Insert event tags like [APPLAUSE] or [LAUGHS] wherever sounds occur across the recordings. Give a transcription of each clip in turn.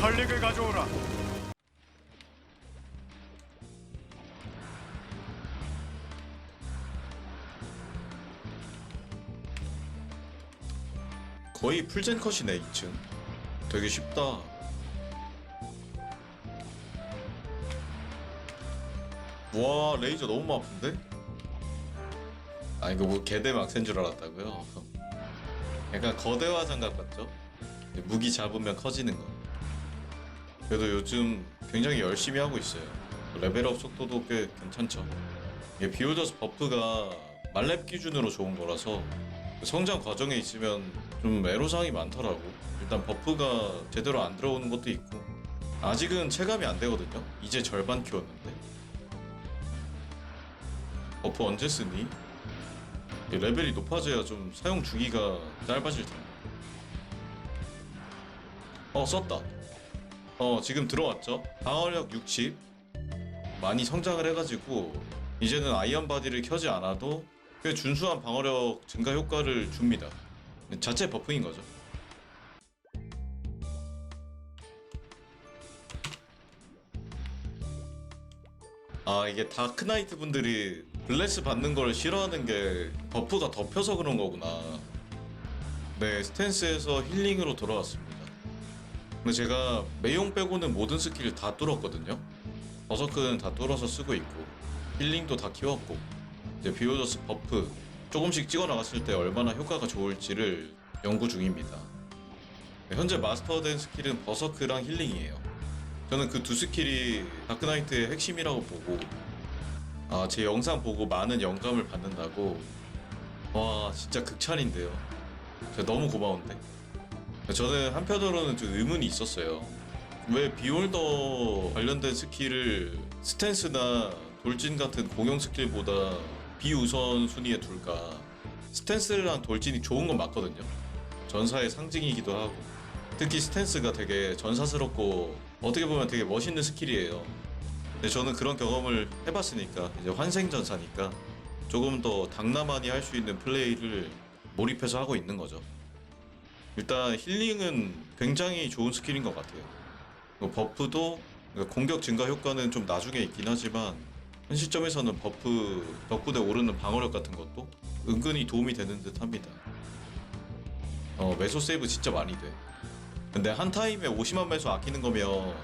천릭을 가져오라. 거의 풀젠 컷이네 2층 되게 쉽다 와 레이저 너무 아픈데? 아 이거 뭐 개대 막 센 줄 알았다고요? [LAUGHS] 약간 거대화 장갑 같죠? 무기 잡으면 커지는 거 그래도 요즘 굉장히 열심히 하고 있어요 레벨업 속도도 꽤 괜찮죠 이게 비올더스 버프가 말렙 기준으로 좋은 거라서 성장 과정에 있으면 좀 애로사항이 많더라고. 일단 버프가 제대로 안 들어오는 것도 있고 아직은 체감이 안 되거든요. 이제 절반 키웠는데 버프 언제 쓰니? 이 레벨이 높아져야 좀 사용 주기가 짧아질 텐데. 어 썼다. 어 지금 들어왔죠. 방어력 60 많이 성장을 해가지고 이제는 아이언 바디를 켜지 않아도 꽤 준수한 방어력 증가 효과를 줍니다. 자체 버프인 거죠. 아 이게 다크나이트 분들이 블레스 받는 걸 싫어하는 게 버프가 덮여서 그런 거구나. 네 스탠스에서 힐링으로 돌아왔습니다. 근데 제가 매용 빼고는 모든 스킬을 다 뚫었거든요. 버서크는 다 뚫어서 쓰고 있고 힐링도 다 키웠고 이제 비오더스 버프 조금씩 찍어 나갔을 때 얼마나 효과가 좋을지를 연구 중입니다. 네, 현재 마스터된 스킬은 버서크랑 힐링이에요. 저는 그 두 스킬이 다크나이트의 핵심이라고 보고 아, 제 영상 보고 많은 영감을 받는다고 와 진짜 극찬인데요. 제가 너무 고마운데 저는 한편으로는 좀 의문이 있었어요. 왜 비올더 관련된 스킬을 스탠스나 돌진 같은 공용 스킬보다 비우선 순위에 둘까? 스탠스랑 돌진이 좋은 건 맞거든요. 전사의 상징이기도 하고 특히 스탠스가 되게 전사스럽고 어떻게 보면 되게 멋있는 스킬이에요. 근데 저는 그런 경험을 해봤으니까 이제 환생 전사니까 조금 더 당나만이 할 수 있는 플레이를 몰입해서 하고 있는 거죠. 일단 힐링은 굉장히 좋은 스킬인 것 같아요. 뭐 버프도 그러니까 공격 증가 효과는 좀 나중에 있긴 하지만 현 시점에서는 버프 덕분에 오르는 방어력 같은 것도 은근히 도움이 되는 듯 합니다. 어, 매소 세이브 진짜 많이 돼. 근데 한 타임에 50만 매소 아끼는 거면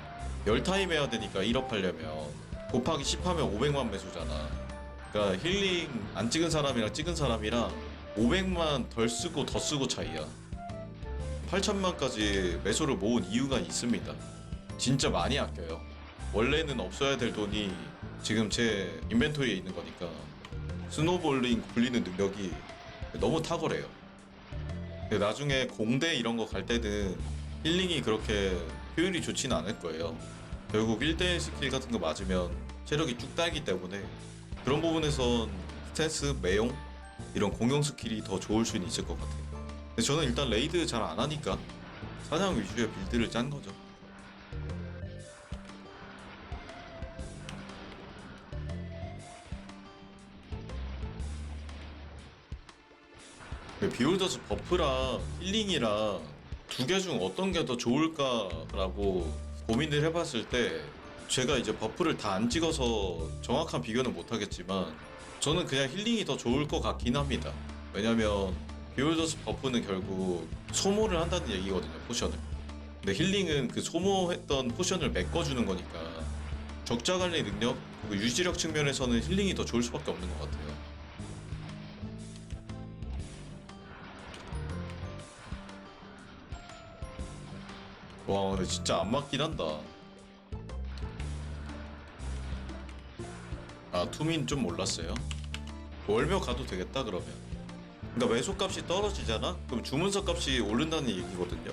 10타임 해야 되니까 1업 하려면 곱하기 10 하면 500만 매소잖아. 그러니까 힐링 안 찍은 사람이랑 찍은 사람이랑 500만 덜 쓰고 더 쓰고 차이야. 8천만까지 매소를 모은 이유가 있습니다. 진짜 많이 아껴요. 원래는 없어야 될 돈이 지금 제 인벤토리에 있는 거니까 스노볼링 굴리는 능력이 너무 탁월해요. 나중에 공대 이런 거 갈 때는 힐링이 그렇게 효율이 좋지는 않을 거예요. 결국 1대1 스킬 같은 거 맞으면 체력이 쭉 딸기 때문에 그런 부분에선 스탠스, 매용 이런 공용 스킬이 더 좋을 수는 있을 것 같아요. 근데 저는 일단 레이드 잘 안 하니까 사냥 위주의 빌드를 짠 거죠. 그 비올더스 버프랑 힐링이랑 두 개 중 어떤 게 더 좋을까라고 고민을 해봤을 때 제가 이제 버프를 다 안 찍어서 정확한 비교는 못하겠지만 저는 그냥 힐링이 더 좋을 것 같긴 합니다. 왜냐면 비올더스 버프는 결국 소모를 한다는 얘기거든요, 포션을. 근데 힐링은 그 소모했던 포션을 메꿔주는 거니까 적자 관리 능력, 그리고 유지력 측면에서는 힐링이 더 좋을 수밖에 없는 것 같아요. 와 근데 진짜 안 맞긴 한다 아 투민 좀 몰랐어요 월묘 가도 되겠다 그러면 그러니까 매소값이 떨어지잖아? 그럼 주문서 값이 오른다는 얘기거든요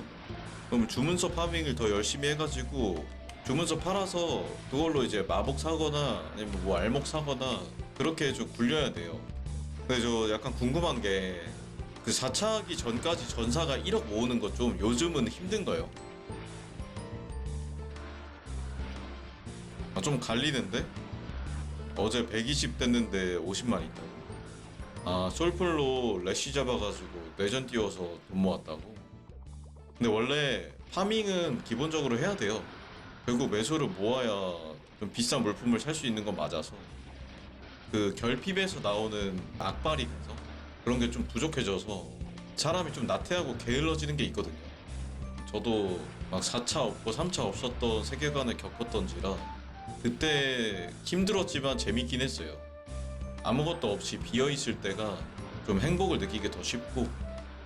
그럼 주문서 파밍을 더 열심히 해가지고 주문서 팔아서 그걸로 이제 마복 사거나 아니면 뭐 알목 사거나 그렇게 좀 굴려야 돼요 근데 저 약간 궁금한 게 그 4차 하기 전까지 전사가 1억 모으는 거좀 요즘은 힘든 거예요 아, 좀 갈리는데? 어제 120 됐는데 50만 있다고. 아, 솔플로 래쉬 잡아가지고 내전 띄워서 돈 모았다고? 근데 원래 파밍은 기본적으로 해야 돼요. 결국 매소를 모아야 좀 비싼 물품을 살 수 있는 건 맞아서 그 결핍에서 나오는 악발이 돼서 그런 게 좀 부족해져서 사람이 좀 나태하고 게을러지는 게 있거든요. 저도 막 4차 없고 3차 없었던 세계관을 겪었던지라 그때 힘들었지만 재밌긴 했어요. 아무것도 없이 비어 있을 때가 좀 행복을 느끼기 더 쉽고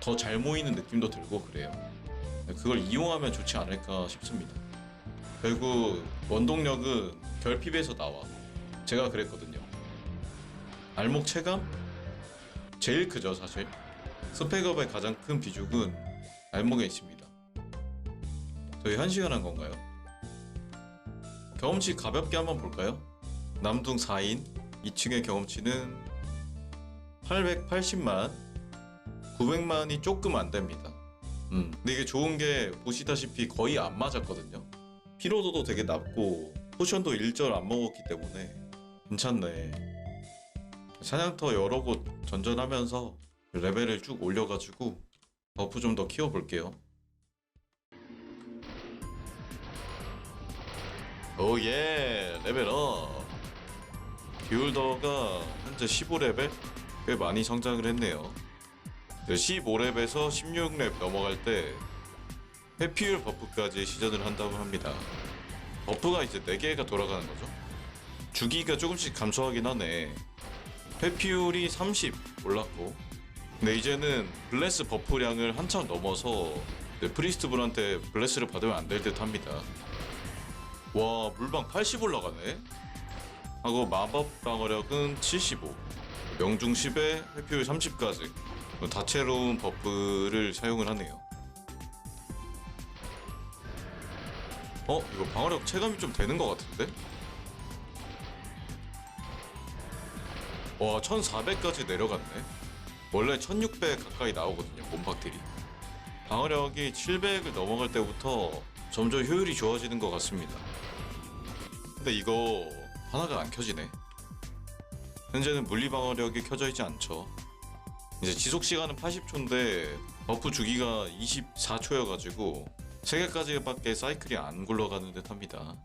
더 잘 모이는 느낌도 들고 그래요. 그걸 이용하면 좋지 않을까 싶습니다. 결국 원동력은 결핍에서 나와. 제가 그랬거든요. 알목 체감? 제일 크죠 사실. 스펙업의 가장 큰 비중은 알목에 있습니다. 저희 한 시간 한 건가요? 경험치 가볍게 한번 볼까요? 남둥 4인 2층의 경험치는 880만 900만이 조금 안 됩니다. 음. 근데 이게 좋은 게 보시다시피 거의 안 맞았거든요. 피로도도 되게 낮고 포션도 일절 안 먹었기 때문에 괜찮네. 사냥터 여러 곳 전전하면서 레벨을 쭉 올려가지고 버프 좀 더 키워볼게요. 오예 레벨업. 뷰일더가 현재 15레벨 꽤 많이 성장을 했네요. 15렙에서 16렙 넘어갈 때 회피율 버프까지 시전을 한다고 합니다. 버프가 이제 4개가 돌아가는 거죠. 주기가 조금씩 감소하긴 하네. 회피율이 30 올랐고 근데 이제는 블레스 버프량을 한참 넘어서 이제 프리스트 분한테 블레스를 받으면 안 될 듯 합니다. 와 물방 80 올라가네. 하고 마법 방어력은 75 명중 10에 회피율 30까지 다채로운 버프를 사용을 하네요. 어? 이거 방어력 체감이 좀 되는 것 같은데? 와 1400까지 내려갔네 원래 1600 가까이 나오거든요 몸박들이 방어력이 700을 넘어갈 때부터 점점 효율이 좋아지는 것 같습니다 근데 이거 하나가 안 켜지네 현재는 물리 방어력이 켜져 있지 않죠 이제 지속 시간은 80초인데 버프 주기가 24초여가지고 3개까지밖에 사이클이 안 굴러가는 듯 합니다.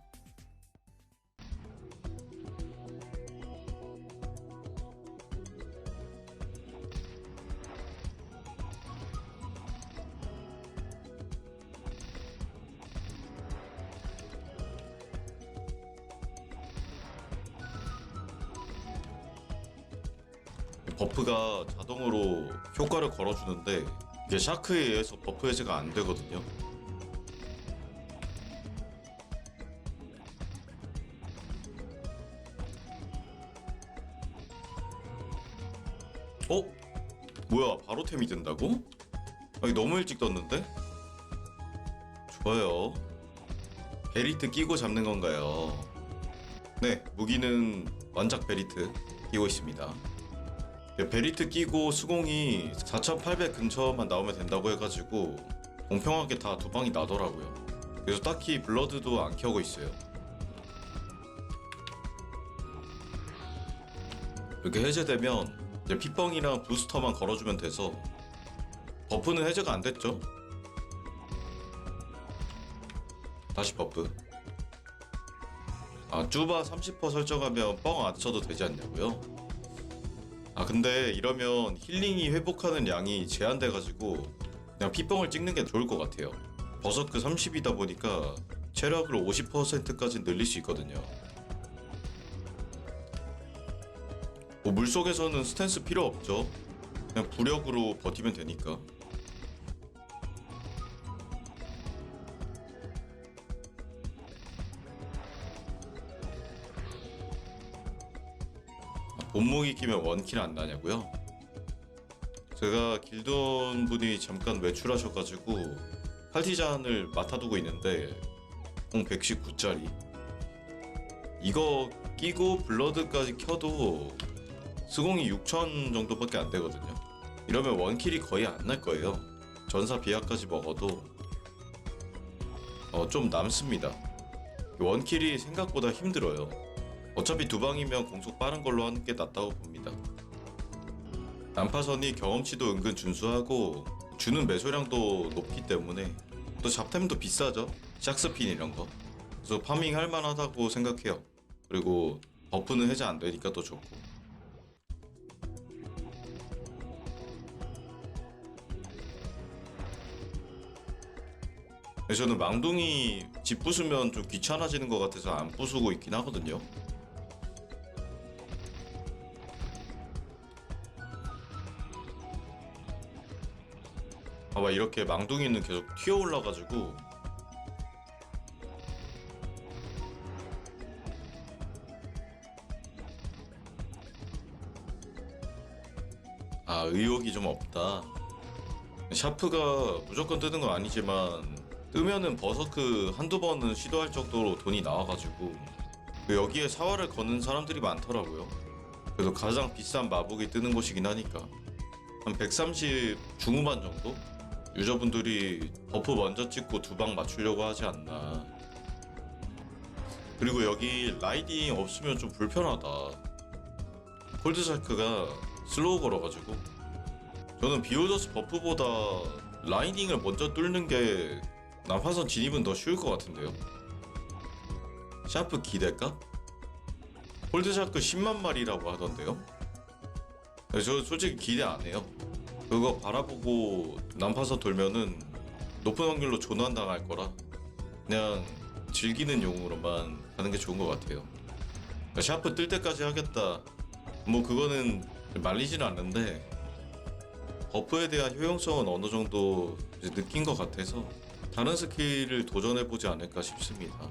버프가 자동으로 효과를 걸어주는데 이게 샤크에 의해서 버프 해제가 안 되거든요. 어? 뭐야 바로 템이 된다고? 아니 너무 일찍 떴는데? 좋아요. 베리트 끼고 잡는 건가요? 네, 무기는 완작 베리트 끼고 있습니다. 예, 베리트 끼고 수공이 4800 근처만 나오면 된다고 해가지고 공평하게 다 두 방이 나더라고요. 그래서 딱히 블러드도 안 켜고 있어요. 이렇게 해제되면 이제 핏뻥이랑 부스터만 걸어주면 돼서 버프는 해제가 안 됐죠. 다시 버프. 아 쭈바 30% 설정하면 뻥 안 쳐도 되지 않냐고요? 아 근데 이러면 힐링이 회복하는 양이 제한돼가지고 그냥 피뻥을 찍는 게 좋을 것 같아요. 버서크 30이다 보니까 체력을 50%까지 늘릴 수 있거든요. 뭐 물속에서는 스탠스 필요 없죠. 그냥 부력으로 버티면 되니까. 본무기 끼면 원킬 안 나냐고요? 제가 길돈 분이 잠깐 외출하셔가지고 팔티잔을 맡아두고 있는데 공 119짜리. 이거 끼고 블러드까지 켜도 수공이 6천 정도밖에 안 되거든요. 이러면 원킬이 거의 안 날 거예요. 전사 비하까지 먹어도 어, 좀 남습니다. 원킬이 생각보다 힘들어요 어차피 두 방이면 공속 빠른 걸로 하는 게 낫다고 봅니다. 난파선이 경험치도 은근 준수하고 주는 매소량도 높기 때문에 또 잡템도 비싸죠. 샥스핀 이런 거. 그래서 파밍 할 만하다고 생각해요. 그리고 버프는 해제 안 되니까 또 좋고. 저는 망둥이 집 부수면 좀 귀찮아지는 것 같아서 안 부수고 있긴 하거든요. 봐봐 이렇게 망둥이는 계속 튀어 올라가지고. 아 의욕이 좀 없다. 샤프가 무조건 뜨는 건 아니지만 뜨면은 버서크 한두 번은 시도할 정도로 돈이 나와가지고 그 여기에 사활을 거는 사람들이 많더라고요. 그래도 가장 비싼 마복이 뜨는 곳이긴 하니까 한 130 중후반 정도? 유저분들이 버프 먼저 찍고 두 방 맞추려고 하지 않나. 그리고 여기 라이딩 없으면 좀 불편하다. 콜드샤크가 슬로우 걸어가지고 저는 비오더스 버프보다 라이딩을 먼저 뚫는 게 남파선 진입은 더 쉬울 것 같은데요. 샤프 기대값? 콜드샤크 10만 마리라고 하던데요. 네, 저 솔직히 기대 안 해요. 그거 바라보고 난파선 돌면은 높은 확률로 조난 당할 거라 그냥 즐기는 용으로만 가는 게 좋은 것 같아요. 그러니까 샤프 뜰 때까지 하겠다. 뭐 그거는 말리지는 않는데 버프에 대한 효용성은 어느 정도 느낀 것 같아서 다른 스킬을 도전해 보지 않을까 싶습니다.